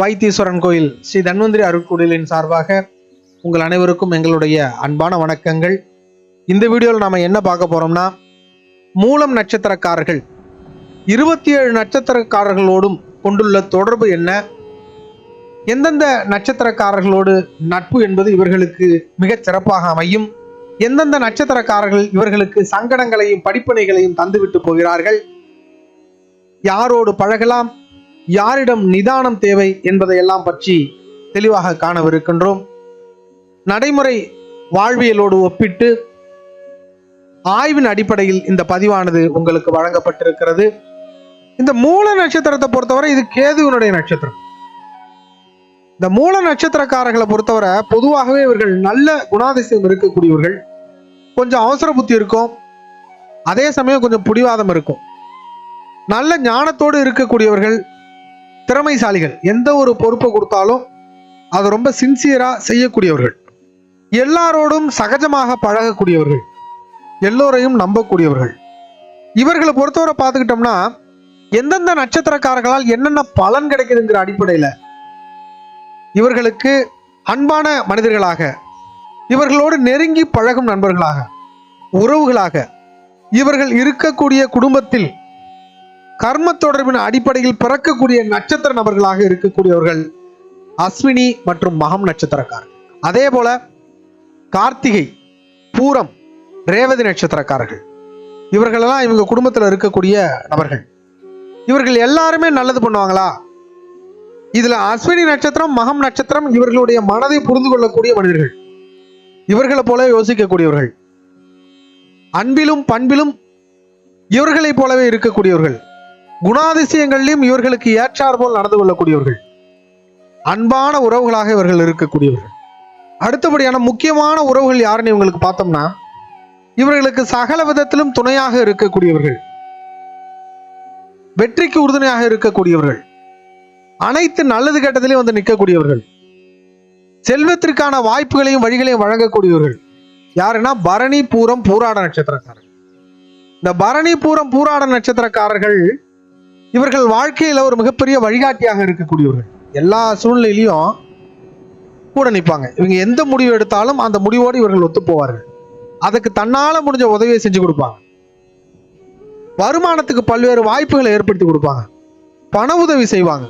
வைத்தீஸ்வரன் கோயில் ஸ்ரீ தன்வந்திரி அருட்குடிலின் சார்பாக உங்கள் அனைவருக்கும் எங்களுடைய அன்பான வணக்கங்கள். இந்த வீடியோவில் நாம் என்ன பார்க்க போறோம்னா மூலம் நட்சத்திரக்காரர்கள் இருபத்தி ஏழு நட்சத்திரக்காரர்களோடும் கொண்டுள்ள தொடர்பு என்ன? எந்தெந்த நட்சத்திரக்காரர்களோடு நட்பு என்பது இவர்களுக்கு மிகச் சிறப்பாக அமையும்? எந்தெந்த நட்சத்திரக்காரர்கள் இவர்களுக்கு சங்கடங்களையும் படிப்பினைகளையும் தந்துவிட்டு போகிறார்கள்? யாரோடு பழகலாம்? யாரிடம் நிதானம் தேவை என்பதையெல்லாம் பற்றி தெளிவாக காணவிருக்கின்றோம். நடைமுறை வாழ்வியலோடு ஒப்பிட்டு ஆய்வின் அடிப்படையில் இந்த பதிவானது உங்களுக்கு வழங்கப்பட்டிருக்கிறது. இந்த மூல நட்சத்திரத்தை பொறுத்தவரை இது கேதுவினுடைய நட்சத்திரம். இந்த மூல நட்சத்திரக்காரர்களை பொறுத்தவரை பொதுவாகவே இவர்கள் நல்ல குணாதிசயம் இருக்கக்கூடியவர்கள். கொஞ்சம் அவசர புத்தி இருக்கும். அதே சமயம் கொஞ்சம் பிடிவாதம் இருக்கும். நல்ல ஞானத்தோடு இருக்கக்கூடியவர்கள். திறமைசாலிகள். எந்த ஒரு பொறுப்பை கொடுத்தாலும் அதை ரொம்ப சின்சியராக செய்யக்கூடியவர்கள். எல்லாரோடும் சகஜமாக பழகக்கூடியவர்கள். எல்லோரையும் நம்பக்கூடியவர்கள். இவர்களை பொறுத்தவரை பார்த்துக்கிட்டோம்னா எந்தெந்த நட்சத்திரக்காரர்களால் என்னென்ன பலன் கிடைக்குதுங்கிற அடிப்படையில் இவர்களுக்கு அன்பான மனிதர்களாக இவர்களோடு நெருங்கி பழகும் நண்பர்களாக உறவுகளாக இவர்கள் இருக்கக்கூடிய குடும்பத்தில் கர்ம தொடர்பின் அடிப்படையில் பிறக்கக்கூடிய நட்சத்திர நபர்களாக இருக்கக்கூடியவர்கள் அஸ்வினி மற்றும் மகம் நட்சத்திரக்காரர்கள் அதே போல கார்த்திகை பூரம் ரேவதி நட்சத்திரக்காரர்கள். இவர்களெல்லாம் இவங்க குடும்பத்தில் இருக்கக்கூடிய நபர்கள். இவர்கள் எல்லாருமே நல்லது பண்ணுவாங்களா? இதுல அஸ்வினி நட்சத்திரம் மகம் நட்சத்திரம் இவர்களுடைய மனதை புரிந்து கொள்ளக்கூடிய மனிதர்கள். இவர்களை போல யோசிக்கக்கூடியவர்கள். அன்பிலும் பண்பிலும் இவர்களைப் போலவே இருக்கக்கூடியவர்கள். குணாதிசயங்களிலும் இவர்களுக்கு ஏற்றார் போல் நடந்து கொள்ளக்கூடியவர்கள். அன்பான உறவுகளாக இவர்கள் இருக்கக்கூடியவர்கள். அடுத்தபடியான முக்கியமான உறவுகள் யாருன்னு இவங்களுக்கு பார்த்தோம்னா இவர்களுக்கு சகல விதத்திலும் துணையாக இருக்கக்கூடியவர்கள். வெற்றிக்கு உறுதுணையாக இருக்கக்கூடியவர்கள். அனைத்து நல்லது கெட்டதிலையும் வந்து நிற்கக்கூடியவர்கள். செல்வத்திற்கான வாய்ப்புகளையும் வழிகளையும் வழங்கக்கூடியவர்கள். யாருன்னா பரணி பூரம் பூராட நட்சத்திரக்காரர்கள். இந்த பரணி பூரம் பூராட நட்சத்திரக்காரர்கள் இவர்கள் வாழ்க்கையில ஒரு மிகப்பெரிய வழிகாட்டியாக இருக்கக்கூடியவர்கள். எல்லா சூழ்நிலையிலையும் கூட நிற்பாங்க. இவங்க எந்த முடிவு எடுத்தாலும் அந்த முடிவோடு இவர்கள் ஒத்து போவார்கள் அதுக்கு தன்னால் முடிஞ்ச உதவியை செஞ்சு கொடுப்பாங்க. வருமானத்துக்கு பல்வேறு வாய்ப்புகளை ஏற்படுத்தி கொடுப்பாங்க. பண உதவி செய்வாங்க.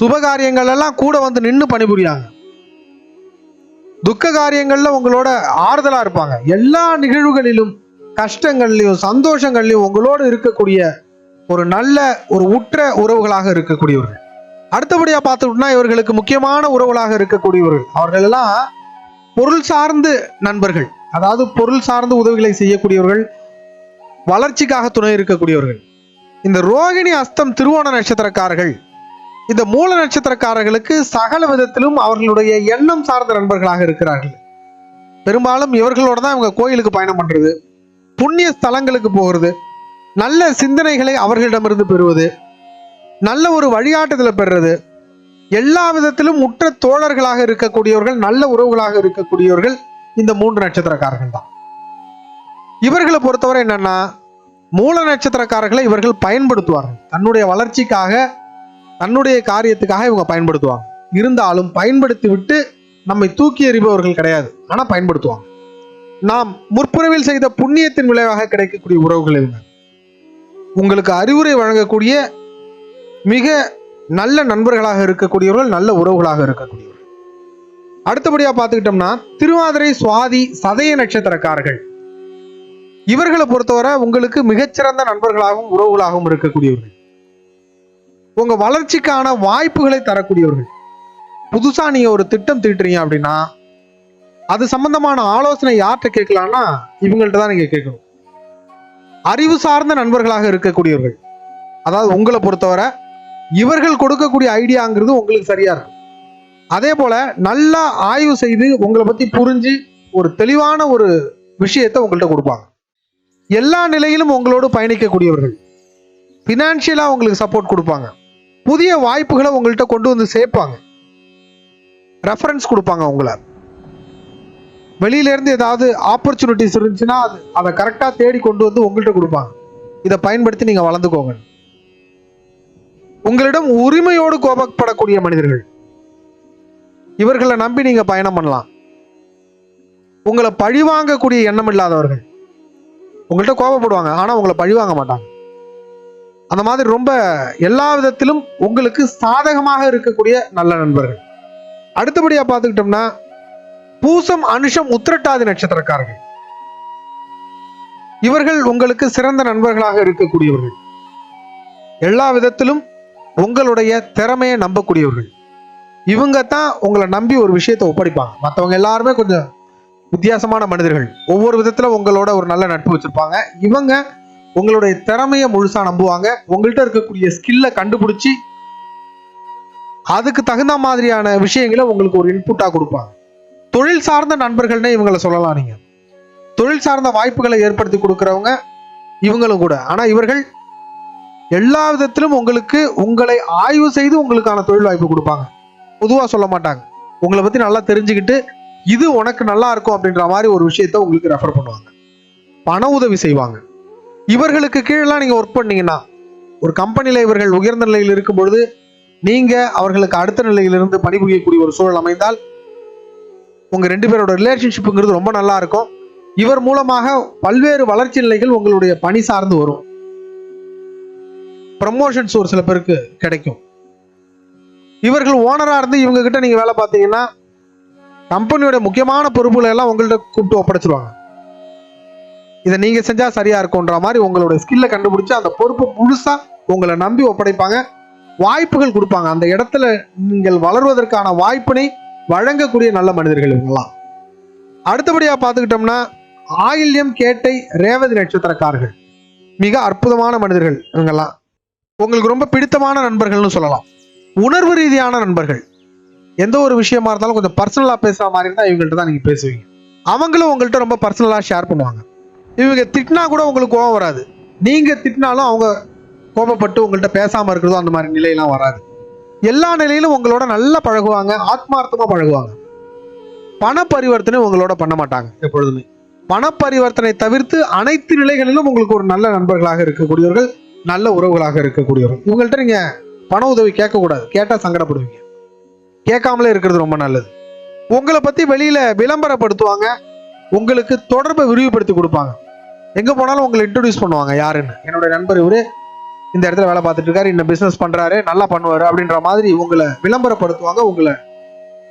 சுபகாரியங்கள் எல்லாம் கூட வந்து நின்று பணிபுரியாங்க. துக்க காரியங்கள்ல உங்களோட ஆறுதலா இருப்பாங்க. எல்லா நிகழ்வுகளிலும் கஷ்டங்கள்லையும் சந்தோஷங்கள்லையும் உங்களோடு இருக்கக்கூடிய ஒரு நல்ல ஒரு உற்ற உறவுகளாக இருக்கக்கூடியவர்கள். அடுத்தபடியா பார்த்துக்கிட்டோம்னா இவர்களுக்கு முக்கியமான உறவுகளாக இருக்கக்கூடியவர்கள். அவர்கள் எல்லாம் பொருள் சார்ந்து நண்பர்கள். அதாவது பொருள் சார்ந்து உதவிகளை செய்யக்கூடியவர்கள். வளர்ச்சிக்காக துணை இருக்கக்கூடியவர்கள். இந்த ரோகிணி அஸ்தம் திருவோண நட்சத்திரக்காரர்கள். இந்த மூல நட்சத்திரக்காரர்களுக்கு சகல விதத்திலும் அவர்களுடைய எண்ணம் சார்ந்த நண்பர்களாக இருக்கிறார்கள். பெரும்பாலும் இவர்களோட தான் இவங்க கோயிலுக்கு பயணம் பண்றது. புண்ணிய ஸ்தலங்களுக்கு போகிறது. நல்ல சிந்தனைகளை அவர்களிடமிருந்து பெறுவது நல்ல ஒரு வழிகாட்டுதலை பெறுறது. எல்லா விதத்திலும் உற்ற தோழர்களாக இருக்கக்கூடியவர்கள் நல்ல உறவுகளாக இருக்கக்கூடியவர்கள் இந்த மூன்று நட்சத்திரக்காரர்கள் தான். இவர்களை பொறுத்தவரை என்னன்னா மூல நட்சத்திரக்காரர்களை இவர்கள் பயன்படுத்துவார்கள். தன்னுடைய வளர்ச்சிக்காக தன்னுடைய காரியத்துக்காக இவங்க பயன்படுத்துவாங்க. இருந்தாலும் பயன்படுத்தி விட்டு நம்மை தூக்கி எறிபவர்கள் கிடையாது. ஆனால் பயன்படுத்துவாங்க. நாம் முற்புறவில் செய்த புண்ணியத்தின் விளைவாக கிடைக்கக்கூடிய உறவுகள் இவங்க. உங்களுக்கு அறிவுரை வழங்கக்கூடிய மிக நல்ல நண்பர்களாக இருக்கக்கூடியவர்கள் நல்ல உறவுகளாக இருக்கக்கூடியவர்கள். அடுத்தபடியாக பார்த்துக்கிட்டோம்னா திருவாதிரை சுவாதி சதய நட்சத்திரக்காரர்கள். இவர்களை பொறுத்தவரை உங்களுக்கு மிகச்சிறந்த நண்பர்களாகவும் உறவுகளாகவும் இருக்கக்கூடியவர்கள். உங்க வளர்ச்சிக்கான வாய்ப்புகளை தரக்கூடியவர்கள். புதுசா நீங்க ஒரு திட்டம் தீட்டுறீங்க அப்படின்னா அது சம்பந்தமான ஆலோசனை யார்கிட்ட கேட்கலாம்னா இவங்கள்ட்ட தான் நீங்க கேட்கணும். அறிவு சார்ந்த நண்பர்களாக இருக்கக்கூடியவர்கள். அதாவது உங்களை பொறுத்தவரை இவர்கள் கொடுக்கக்கூடிய ஐடியாங்கிறது உங்களுக்கு சரியா இருக்கும். அதே போல நல்லா ஆய்வு செய்து உங்களை பத்தி புரிஞ்சு ஒரு தெளிவான ஒரு விஷயத்தை உங்கள்கிட்ட கொடுப்பாங்க. எல்லா நிலையிலும் உங்களோடு பயணிக்கக்கூடியவர்கள். ஃபினான்ஷியலாக உங்களுக்கு சப்போர்ட் கொடுப்பாங்க. புதிய வாய்ப்புகளை உங்கள்கிட்ட கொண்டு வந்து சேர்ப்பாங்க. ரெஃபரன்ஸ் கொடுப்பாங்க உங்களை. வெளியில இருந்து ஏதாவது ஆப்பர்ச்சுனிட்டிஸ் இருந்துச்சுன்னா அது அதை கரெக்டாக தேடி கொண்டு வந்து உங்கள்கிட்ட கொடுப்பாங்க. இதை பயன்படுத்தி நீங்கள் வளர்ந்துக்கோங்க. உங்களிடம் உரிமையோடு கோபப்படக்கூடிய மனிதர்கள். இவர்களை நம்பி நீங்க பயணம் பண்ணலாம். உங்களை பழிவாங்கக்கூடிய எண்ணம் இல்லாதவர்கள். உங்கள்கிட்ட கோபப்படுவாங்க ஆனா உங்களை பழிவாங்க மாட்டாங்க. அந்த மாதிரி ரொம்ப எல்லா விதத்திலும் உங்களுக்கு சாதகமாக இருக்கக்கூடிய நல்ல நண்பர்கள். அடுத்தபடியா பார்த்துக்கிட்டோம்னா பூசம் அனுஷம் உத்திரட்டாதி நட்சத்திரக்காரர்கள். இவர்கள் உங்களுக்கு சிறந்த நண்பர்களாக இருக்கக்கூடியவர்கள். எல்லா விதத்திலும் உங்களுடைய திறமையை நம்பக்கூடியவர்கள். இவங்க தான் உங்களை நம்பி ஒரு விஷயத்தை ஒப்படைப்பாங்க. மற்றவங்க எல்லாருமே கொஞ்சம் வித்தியாசமான மனிதர்கள். ஒவ்வொரு விதத்துல உங்களோட ஒரு நல்ல நட்பு வச்சிருப்பாங்க. இவங்க உங்களுடைய திறமையை முழுசா நம்புவாங்க. உங்கள்கிட்ட இருக்கக்கூடிய ஸ்கில்லை கண்டுபிடிச்சி அதுக்கு தகுந்த மாதிரியான விஷயங்களை உங்களுக்கு ஒரு இன்புட்டாக கொடுப்பாங்க. தொழில் சார்ந்த நண்பர்கள்னே இவங்களை சொல்லலாம் நீங்கள் தொழில் சார்ந்த வாய்ப்புகளை ஏற்படுத்தி கொடுக்குறவங்க இவங்களும் கூட. ஆனால் இவர்கள் எல்லா விதத்திலும் உங்களுக்கு உங்களை ஆய்வு செய்து உங்களுக்கான தொழில் வாய்ப்பு கொடுப்பாங்க. பொதுவாக சொல்ல மாட்டாங்க. உங்களை பற்றி நல்லா தெரிஞ்சுக்கிட்டு இது உனக்கு நல்லா இருக்கும் அப்படின்ற மாதிரி ஒரு விஷயத்த உங்களுக்கு ரெஃபர் பண்ணுவாங்க. பண உதவி செய்வாங்க. இவர்களுக்கு கீழெலாம் நீங்கள் ஒர்க் பண்ணீங்கன்னா ஒரு கம்பெனியில் இவர்கள் உயர்ந்த நிலையில் இருக்கும் பொழுது நீங்கள் அவர்களுக்கு அடுத்த நிலையிலிருந்து பணிபுரியக்கூடிய ஒரு சூழல் அமைந்தால் உங்கள் ரெண்டு பேரோட ரிலேஷன்ஷிப்புங்கிறது ரொம்ப நல்லா இருக்கும். இவர் மூலமாக பல்வேறு வளர்ச்சி நிலைகள் உங்களுடைய பணி சார்ந்து வரும். ப்ரமோஷன்ஸ் ஒரு சில பேருக்கு கிடைக்கும். இவர்கள் ஓனராக இருந்து இவங்க கிட்ட நீங்கள் வேலை பார்த்தீங்கன்னா கம்பெனியோட முக்கியமான பொறுப்புகளை எல்லாம் உங்கள்கிட்ட கூப்பிட்டு ஒப்படைச்சிருவாங்க. இதை நீங்கள் செஞ்சால் சரியாக இருக்கும்ன்ற மாதிரி உங்களோட ஸ்கில்லை கண்டுபிடிச்சு அந்த பொறுப்பு முழுசாக உங்களை நம்பி ஒப்படைப்பாங்க. வாய்ப்புகள் கொடுப்பாங்க. அந்த இடத்துல நீங்கள் வளர்வதற்கான வாய்ப்பினை வழங்கக்கூடிய நல்ல மனிதர்கள் இவங்கெல்லாம். அடுத்தபடியா பார்த்துக்கிட்டோம்னா ஆயில்யம் கேட்டை ரேவதி நட்சத்திரக்காரர்கள். மிக அற்புதமான மனிதர்கள் இவங்கெல்லாம். உங்களுக்கு ரொம்ப பிடித்தமான நண்பர்கள்னு சொல்லலாம். உணர்வு ரீதியான நண்பர்கள். எந்த ஒரு விஷயமா இருந்தாலும் கொஞ்சம் பர்சனலா பேசுற மாதிரி இருந்தால் இவங்கள்ட்ட தான் நீங்க பேசுவீங்க. அவங்களும் உங்கள்கிட்ட ரொம்ப பர்சனலா ஷேர் பண்ணுவாங்க. இவங்க திட்டினா கூட உங்களுக்கு கோபம் வராது. நீங்க திட்டினாலும் அவங்க கோபப்பட்டு உங்கள்கிட்ட பேசாம இருக்கிறதோ அந்த மாதிரி நிலையெல்லாம் வராது. எல்லா நிலையிலும் உங்களோட நல்லா பழகுவாங்க ஆத்மார்த்தமா பழகுவாங்க. பண பரிவர்த்தனை உங்களோட பண்ண மாட்டாங்க. எப்பொழுதுமே. பண பரிவர்த்தனை தவிர்த்து அனைத்து நிலைகளிலும் உங்களுக்கு ஒரு நல்ல நண்பர்களாக இருக்கக்கூடியவர்கள் நல்ல உறவுகளாக இருக்கக்கூடியவர்கள். இவங்கள்ட்ட நீங்க பண உதவி கேட்கக்கூடாது. கேட்டா சங்கடப்படுவீங்க. கேட்காமலே இருக்கிறது ரொம்ப நல்லது. உங்களை பத்தி வெளியில விளம்பரப்படுத்துவாங்க. உங்களுக்கு தொடர்பை விரிவுபடுத்தி கொடுப்பாங்க. எங்க போனாலும் உங்களை இன்ட்ரடியூஸ் பண்ணுவாங்க யாருன்னு. என்னோட நண்பர் இவரு இந்த இடத்துல வேலை பார்த்துட்டு இருக்காரு இந்த பிஸ்னஸ் பண்றாரு நல்லா பண்ணுவாரு அப்படின்ற மாதிரி உங்களை விளம்பரப்படுத்துவாங்க உங்களை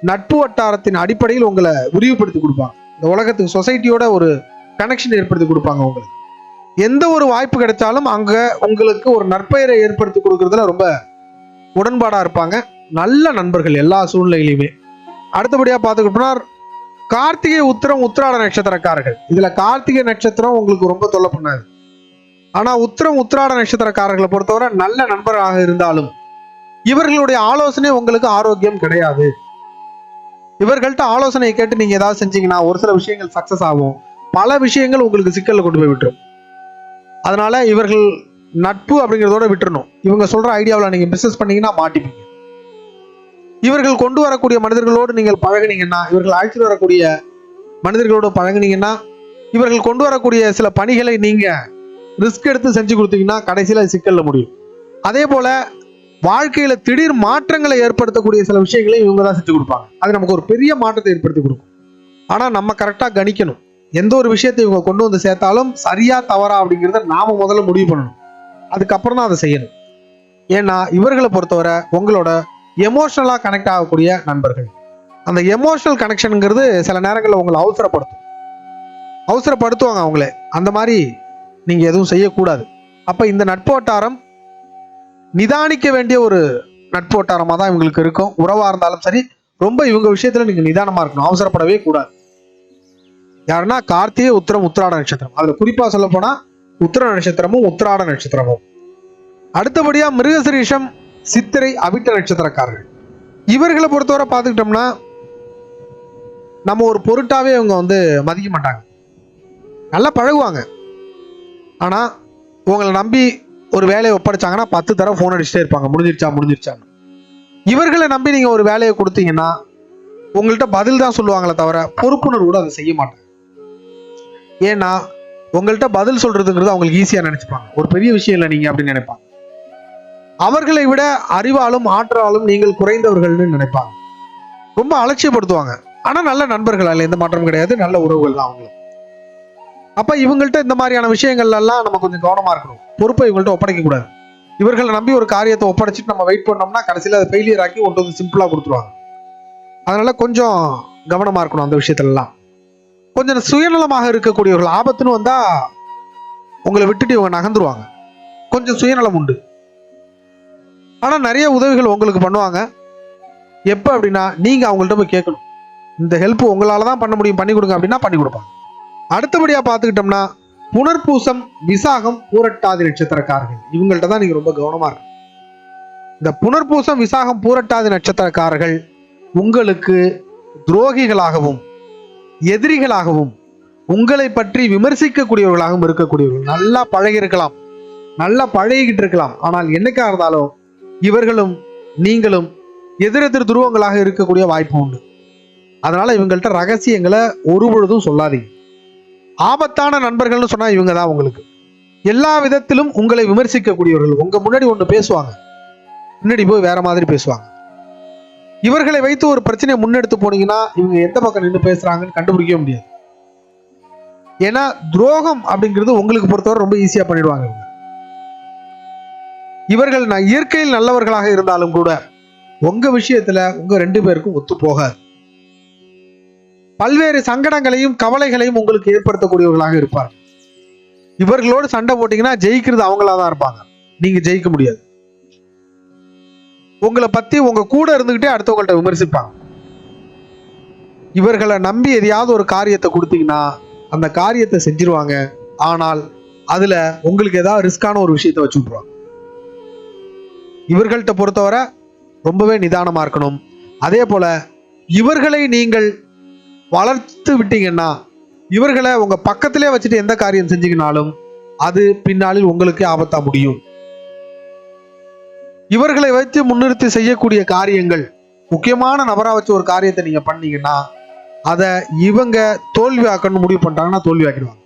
நட்பு வட்டாரத்தின் அடிப்படையில் உங்களை விரிவுபடுத்தி கொடுப்பாங்க. இந்த உலகத்துக்கு சொசைட்டியோட ஒரு கனெக்ஷன் ஏற்படுத்தி கொடுப்பாங்க உங்களுக்கு. எந்த ஒரு வாய்ப்பு கிடைச்சாலும் அங்க உங்களுக்கு ஒரு நற்பெயரை ஏற்படுத்தி கொடுக்கறதுல ரொம்ப உடன்பாடா இருப்பாங்க. நல்ல நண்பர்கள் எல்லா சூழ்நிலையிலையுமே அடுத்தபடியா பார்த்துக்கிட்டோம்னா கார்த்திகை உத்திரம் உத்திராட நட்சத்திரக்காரர்கள். இதுல கார்த்திகை நட்சத்திரம் உங்களுக்கு ரொம்ப தொல்லை பண்ணாது. ஆனா உத்திரம் உத்திராட நட்சத்திரக்காரர்களை பொறுத்தவரை நல்ல நண்பராக இருந்தாலும் இவர்களுடைய ஆலோசனை உங்களுக்கு ஆரோக்கியம் கிடையாது. இவர்கள்ட்ட ஆலோசனையை கேட்டு நீங்க ஏதாவது செஞ்சீங்கன்னா ஒரு சில விஷயங்கள் சக்சஸ் ஆகும். பல விஷயங்கள் உங்களுக்கு சிக்கல்ல கொண்டு போய் விட்டுரும். அதனால இவர்கள் நட்பு அப்படிங்கிறதோட விட்டுறணும். இவங்க சொல்ற ஐடியாவில் நீங்க பிசினஸ் பண்ணீங்கன்னா மாட்டிப்பீங்க. இவர்கள் கொண்டு வரக்கூடிய மனிதர்களோடு நீங்கள் பழகுனீங்கன்னா இவர்கள் அழைச்சிட்டு வரக்கூடிய மனிதர்களோடு பழகினீங்கன்னா இவர்கள் கொண்டு வரக்கூடிய சில பணிகளை நீங்கள் ரிஸ்க் எடுத்து செஞ்சு கொடுத்தீங்கன்னா கடைசியில் அது முடியும். அதே போல் வாழ்க்கையில் திடீர் மாற்றங்களை ஏற்படுத்தக்கூடிய சில விஷயங்களை இவங்க தான் செஞ்சு கொடுப்பாங்க. அது நமக்கு ஒரு பெரிய மாற்றத்தை ஏற்படுத்தி கொடுக்கும். ஆனால் நம்ம கரெக்டாக கணிக்கணும். எந்த ஒரு விஷயத்தை இவங்க கொண்டு வந்து சேர்த்தாலும் சரியா தவறா அப்படிங்கிறத நாம முதல்ல முடிவு பண்ணணும். அதுக்கப்புறம் தான் அதை செய்யணும். ஏன்னா இவர்களை பொறுத்தவரை உங்களோட எமோஷ்னலாக கனெக்ட் ஆகக்கூடிய நண்பர்கள். அந்த எமோஷனல் கனெக்ஷனுங்கிறது சில நேரங்களில் உங்களை அவசரப்படுத்தும். அவசரப்படுத்துவாங்க அவங்களே. அந்த மாதிரி நீங்கள் எதுவும் செய்யக்கூடாது. அப்போ இந்த நட்போட்டாரம் நிதானிக்க வேண்டிய ஒரு நட்பு தான் இவங்களுக்கு இருக்கும். உறவாக இருந்தாலும் சரி ரொம்ப இவங்க விஷயத்துல நீங்கள் நிதானமாக இருக்கணும். அவசரப்படவே கூடாது. யாருன்னா கார்த்திகை உத்திரம் உத்திராட நட்சத்திரம். அதில் குறிப்பாக சொல்ல போனால் உத்திர நட்சத்திரமும் உத்திராட நட்சத்திரமும். அடுத்தபடியாக மிருகசிரீஷம் சித்திரை அவிட்ட நட்சத்திரக்காரர்கள். இவர்களை பொறுத்தவரை பார்த்துக்கிட்டோம்னா நம்ம ஒரு பொருட்டாவே இவங்க வந்து மதிக்க மாட்டாங்க. நல்லா பழகுவாங்க. ஆனால் உங்களை நம்பி ஒரு வேலையை ஒப்படைச்சாங்கன்னா பத்து தடவை ஃபோன் அடிச்சுட்டே இருப்பாங்க. முடிஞ்சிருச்சா முடிஞ்சிருச்சான்னு. இவர்களை நம்பி நீங்கள் ஒரு வேலையை கொடுத்தீங்கன்னா உங்கள்கிட்ட பதில் தான் சொல்லுவாங்களே தவிர பொறுப்புணர்வு கூட அதை செய்ய மாட்டாங்க. ஏன்னா உங்கள்கிட்ட பதில் சொல்றதுங்கிறது அவங்களுக்கு ஈஸியாக நினச்சிப்பாங்க. ஒரு பெரிய விஷயம் இல்லை நீங்கள் அப்படின்னு நினைப்பாங்க. அவர்களை விட அறிவாலும் ஆற்றலாலும் நீங்கள் குறைந்தவர்கள்னு நினைப்பாங்க. ரொம்ப அலட்சியப்படுத்துவாங்க. ஆனால் நல்ல நண்பர்கள் அல்ல எந்த மாற்றமும் கிடையாது. நல்ல உறவுகள் தான் அவங்களும் அப்போ இவங்கள்ட்ட இந்த மாதிரியான விஷயங்கள்லாம் நம்ம கொஞ்சம் கவனமாக இருக்கணும். பொறுப்பை இவங்கள்ட்ட ஒப்படைக்க கூடாது இவர்களை நம்பி ஒரு காரியத்தை ஒப்படைச்சிட்டு நம்ம வெயிட் பண்ணோம்னா கடைசியில் அதை ஃபெயிலியர் ஆக்கி ஒன்று வந்து சிம்பிளாக கொடுத்துருவாங்க. அதனால கொஞ்சம் கவனமாக இருக்கணும் அந்த விஷயத்துலலாம். கொஞ்சம் சுயநலமாக இருக்கக்கூடியவர்கள் ஆபத்துன்னு வந்தால் உங்களை விட்டுட்டு இவங்க நகர்ந்துருவாங்க. கொஞ்சம் சுயநலம் உண்டு. ஆனால் நிறைய உதவிகள் உங்களுக்கு பண்ணுவாங்க. எப்போ அப்படின்னா நீங்கள் அவங்கள்ட்ட போய் கேட்கணும். இந்த ஹெல்ப் உங்களால் தான் பண்ண முடியும். பண்ணி கொடுங்க அப்படின்னா பண்ணி கொடுப்பாங்க. அடுத்தபடியாக பார்த்துக்கிட்டோம்னா புனர்பூசம் விசாகம் பூரட்டாதி நட்சத்திரக்காரர்கள். இவங்கள்ட்ட தான் நீங்கள் ரொம்ப கவனமாக இருக்கும் இந்த புனர்பூசம் விசாகம் பூரட்டாதி நட்சத்திரக்காரர்கள் உங்களுக்கு துரோகிகளாகவும் எதிரிகளாகவும் உங்களை பற்றி விமர்சிக்கக்கூடியவர்களாகவும் இருக்கக்கூடியவர்கள். நல்லா பழகி இருக்கலாம் நல்லா பழகிக்கிட்டு இருக்கலாம். ஆனால் என்னைக்காக இருந்தாலும் இவர்களும் நீங்களும் எதிரெதிர் துருவங்களாக இருக்கக்கூடிய வாய்ப்பு உண்டு. அதனால் இவங்கள்ட்ட ரகசியங்களை ஒரு பொழுதும் சொல்லாதீங்க. ஆபத்தான நண்பர்கள்னு சொன்னா இவங்க தான் உங்களுக்கு. எல்லா விதத்திலும் உங்களை விமர்சிக்கக்கூடியவர்கள். உங்க முன்னாடி ஒன்று பேசுவாங்க. முன்னாடி போய் வேற மாதிரி பேசுவாங்க. இவர்களை வைத்து ஒரு பிரச்சனையை முன்னெடுத்து போனீங்கன்னா இவங்க எந்த பக்கம் நின்று பேசுறாங்கன்னு கண்டுபிடிக்கவே முடியாது. ஏன்னா துரோகம் அப்படிங்கிறது உங்களுக்கு பொறுத்தவரை ரொம்ப ஈஸியாக பண்ணிடுவாங்க இவங்க. இவர்கள் நான் இயற்கையில் நல்லவர்களாக இருந்தாலும் கூட உங்க விஷயத்துல உங்க ரெண்டு பேருக்கும் ஒத்து போகாது. பல்வேறு சங்கடங்களையும் கவலைகளையும் உங்களுக்கு ஏற்படுத்தக்கூடியவர்களாக இருப்பார். இவர்களோடு சண்டை போட்டீங்கன்னா ஜெயிக்கிறது அவங்களா தான் இருப்பாங்க. நீங்க ஜெயிக்க முடியாது. உங்களை பத்தி உங்க கூட இருந்துகிட்டே அடுத்தவங்கள்ட்ட விமர்சிப்பாங்க. இவர்களை நம்பி எதையாவது ஒரு காரியத்தை கொடுத்தீங்கன்னா அந்த காரியத்தை செஞ்சிருவாங்க. ஆனால் அதுல உங்களுக்கு ஏதாவது ரிஸ்கான ஒரு விஷயத்த வச்சு விட்ருவாங்க இவர்கள்ட்ட பொறுத்தவரை ரொம்பவே நிதானமா இருக்கணும். அதே போல இவர்களை நீங்கள் வளர்த்து விட்டீங்கன்னா இவர்களை உங்க பக்கத்திலே வச்சுட்டு எந்த காரியம் செஞ்சீங்கனாலும் அது பின்னாளில் உங்களுக்கு ஆபத்தா முடியும். இவர்களை வைத்து முன்னிறுத்தி செய்யக்கூடிய காரியங்கள் முக்கியமான நபரா வச்சு ஒரு காரியத்தை நீங்க பண்ணீங்கன்னா அதை இவங்க தோல்வி ஆக்கணும்னு முடிவு பண்ணிட்டாங்கன்னா தோல்வி ஆக்கிடுவாங்க.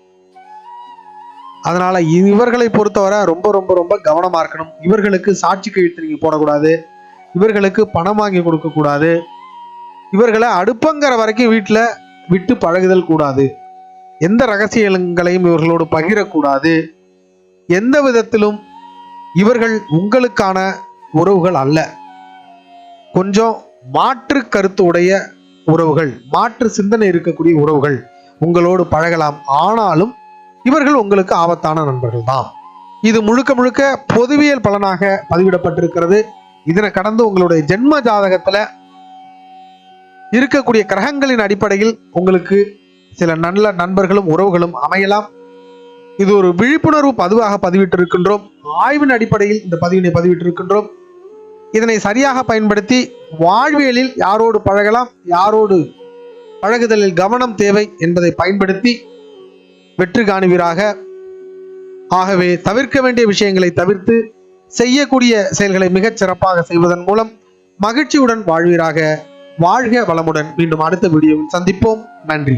அதனால இவர்களை பொறுத்தவரை ரொம்ப ரொம்ப ரொம்ப கவனமா இருக்கணும். இவர்களுக்கு சாட்சி கழித்து நீங்க போடக்கூடாது. இவர்களுக்கு பணம் வாங்கி கொடுக்க கூடாது இவர்களை அடுப்பங்கிற வரைக்கும் வீட்டில் விட்டு பழகுதல் கூடாது. எந்த ரகசியங்களையும் இவர்களோடு பகிரக்கூடாது. எந்த விதத்திலும் இவர்கள் உங்களுக்கான உறவுகள் அல்ல. கொஞ்சம் மாற்று கருத்து உடைய உறவுகள் மாற்று சிந்தனை இருக்கக்கூடிய உறவுகள் உங்களோடு பழகலாம். ஆனாலும் இவர்கள் உங்களுக்கு ஆபத்தான நண்பர்கள் தான். இது முழுக்க முழுக்க பொதுவியல் பலனாக பதிவிடப்பட்டிருக்கிறது. இதனை கடந்து உங்களுடைய ஜென்ம ஜாதகத்தில் இருக்கக்கூடிய கிரகங்களின் அடிப்படையில் உங்களுக்கு சில நல்ல நண்பர்களும் உறவுகளும் அமையலாம். இது ஒரு விழிப்புணர்வு பதிவாக பதிவிட்டிருக்கின்றோம். ஆய்வின் அடிப்படையில் இந்த பதிவினை பதிவிட்டிருக்கின்றோம். இதனை சரியாக பயன்படுத்தி வாழ்வியலில் யாரோடு பழகலாம் யாரோடு பழகுதலில் கவனம் தேவை என்பதை பயன்படுத்தி வெற்றி காணுவீராக. ஆகவே தவிர்க்க வேண்டிய விஷயங்களை தவிர்த்து செய்யக்கூடிய செயல்களை மிகச் சிறப்பாக செய்வதன் மூலம் மகிழ்ச்சியுடன் வாழ்வீராக. வாழ்க வளமுடன். மீண்டும் அடுத்த வீடியோவில் சந்திப்போம். நன்றி.